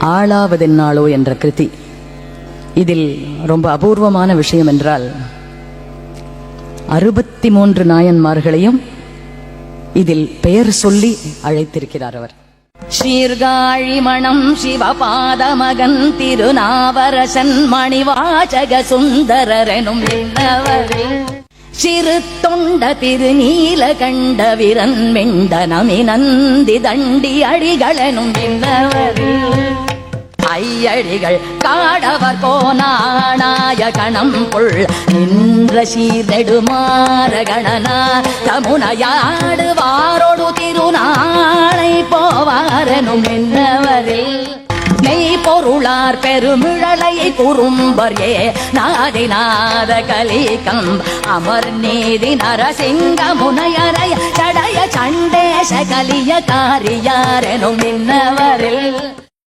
ஆளாவதென்னாளோ என்ற கிருதி. இதில் ரொம்ப அபூர்வமான விஷயம் என்றால் அறுபத்தி மூன்று நாயன்மார்களையும் இதில் பெயர் சொல்லி அழைத்திருக்கிறார் அவர். சீர்காழி மணம் சிவபாத மகன் திருநாவரசன் மணிவாசக சுந்தரரெனும் சிறு தொண்ட திருநீல கண்ட விரன் மெண்டனமி நந்தி தண்டி அடிகளெனும் விண்ணவரே காடவர் கோனாய கணம் புள் நின்ற சீர்நெடுமாற கணனா தமுனையாடுவாரோடு திருநாளை போவாரனும் என்னவரில் நெய் பொருளார் பெருமிழலை குறும்பரே நாதிநாத கலிகம். அமர் நீதி நரசிங்க முனையரை தடைய சண்டேச கலிய காரியாரெனும் இன்னவரில்